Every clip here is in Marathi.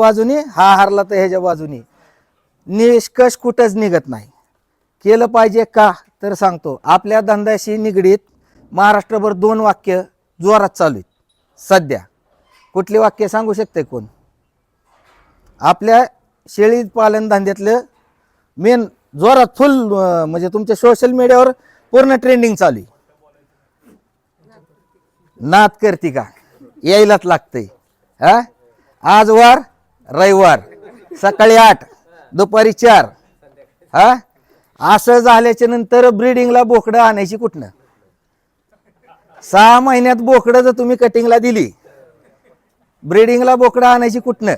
बाजूनी हा हारला तर ह्याच्या बाजूनी. निष्कष कुठंच निघत नाही. केलं पाहिजे का? तर सांगतो. आपल्या धंद्याशी निगडीत महाराष्ट्रभर दोन वाक्य जोरात चालू आहेत. सध्या. कुठली वाक्य सांगू शकते कोण? आपल्या शेळी पालन धंद्यातलं मेन जोरात फुल म्हणजे तुमच्या सोशल मीडियावर पूर्ण ट्रेंडिंग चालू आहे. नात करते का? यायलाच लागतंय. हा? आज वार रविवार सकाळी आठ दुपारी चार. हा? असं झाल्याच्यानंतर ब्रीडिंगला बोकडं आणायची कुठनं? सहा महिन्यात बोकडं जर तुम्ही कटिंगला दिली ब्रीडिंगला बोकडं आणायची कुठनं?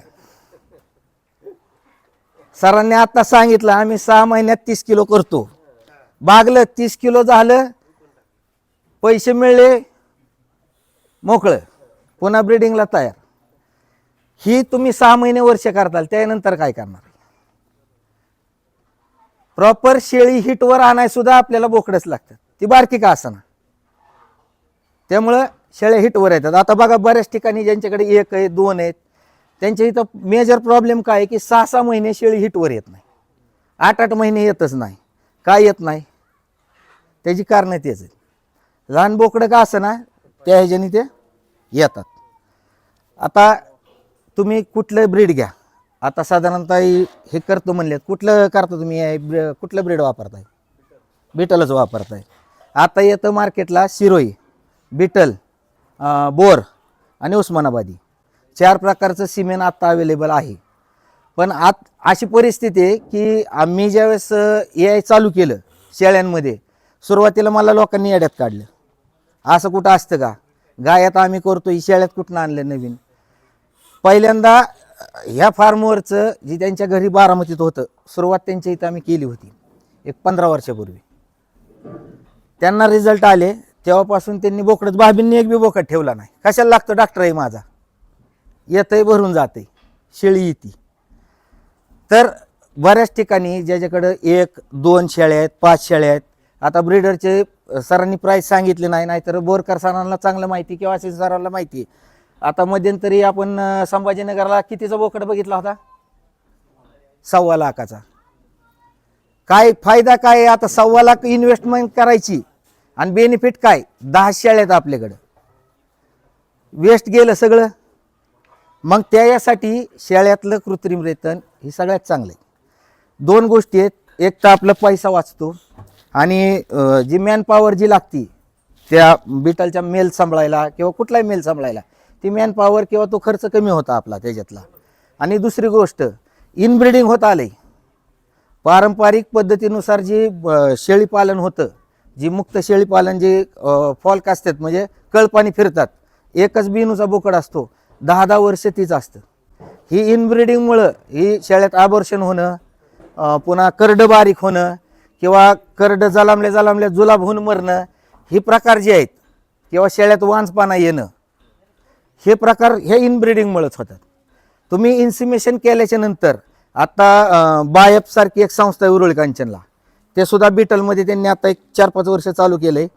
सरांनी आता सांगितलं आम्ही सहा महिन्यात तीस किलो करतो. बागलं तीस किलो झालं पैसे मिळले मोकळं. पुन्हा ब्रिडिंगला तयार. ही तुम्ही सहा महिने वर्ष करताल त्यानंतर काय करणार? प्रॉपर शेळी हिटवर आणाय सुद्धा आपल्याला बोकडच लागतात. ती बारकी का असणार त्यामुळं शेळ्या हिटवर येतात. आता बघा बऱ्याच ठिकाणी ज्यांच्याकडे एक आहे दोन आहेत त्यांच्या इथं मेजर प्रॉब्लेम काय आहे की सहा सहा महिने शेळी हिटवर येत नाही. आठ आठ महिने येतच नाही. काय येत नाही? त्याची कारणं तेच आहेत. लहान बोकडं का असं ना त्या ह्याच्याने ते येतात. आता तुम्ही कुठलं ब्रीड घ्या. आता साधारणतः हे करतो म्हणले कुठलं करता तुम्ही? ब्र- कुठलं ब्रीड वापरताय? बिटलच वापरताय. आता येतं मार्केटला शिरोई बिटल बोर आणि उस्मानाबादी. चार प्रकारचं सिमेंट आत्ता अवेलेबल आहे. पण आत अशी परिस्थिती आहे की आम्ही ज्यावेळेस ए आय चालू केलं शेळ्यांमध्ये सुरुवातीला मला लोकांनी येड्यात काढलं. असं कुठं असतं का? गायात आम्ही करतो ही शेळ्यात कुठनं आणलं नवीन? पहिल्यांदा ह्या फार्मवरचं जे त्यांच्या घरी बारामतीत होतं सुरुवात त्यांच्या इथं आम्ही केली होती एक पंधरा वर्षापूर्वी. त्यांना रिझल्ट आले तेव्हापासून त्यांनी बोकडच भाभींनी एक बी बोकड ठेवला नाही. कशाला लागतो? डॉक्टर आहे माझा. येतंय भरून जाते शेळी येते. तर बऱ्याच ठिकाणी ज्याच्याकडं एक दोन शेळ्या आहेत पाच शेळ्या आहेत आता ब्रीडरचे सरांनी प्राईस सांगितले नाही नाहीतर बोरकर सरांना चांगलं माहिती किंवा असे सरांना माहिती आहे. आता मध्यंतरी आपण संभाजीनगरला कितीचा बोकड बघितला होता? सव्वा लाखाचा. काय फायदा काय आता सव्वा लाख इन्व्हेस्टमेंट करायची? आणि बेनिफिट काय? दहा शेळ्या आहेत आपल्याकडं. वेस्ट गेलं सगळं. मग त्यासाठी शेळ्यातलं कृत्रिम रेतन हे सगळ्यात चांगलं आहे. दोन गोष्टी आहेत. एक तर आपला पैसा वाचतो. आणि जी मॅन पॉवर जी लागती त्या बिटलच्या मेल सांभाळायला किंवा कुठलाही मेल सांभाळायला ती मॅन पॉवर किंवा तो खर्च कमी होता आपला त्याच्यातला. आणि दुसरी गोष्ट इनब्रिडिंग होत आले पारंपरिक पद्धतीनुसार जे शेळीपालन होतं जी मुक्त शेळीपालन जे फॉल्क असतात म्हणजे कळपाणी फिरतात एकच बिनूचा बोकड असतो दहा दहा वर्ष तीच असतं. ही इनब्रिडिंगमुळं ही शेळ्यात आबर्षण होणं पुन्हा करडं बारीक होणं किंवा करडं जलामल्या जलामल्या जुलाब होऊन मरणं ही प्रकार जे आहेत किंवा शेळ्यात वांजपाना येणं हे प्रकार हे इनब्रिडिंगमुळेच होतात. तुम्ही इन्सिमेशन केल्याच्यानंतर आता बायपसारखी एक संस्था आहे उरुळी कांचनला ते सुद्धा बिटलमध्ये त्यांनी आता एक चार पाच वर्ष चालू केलं आहे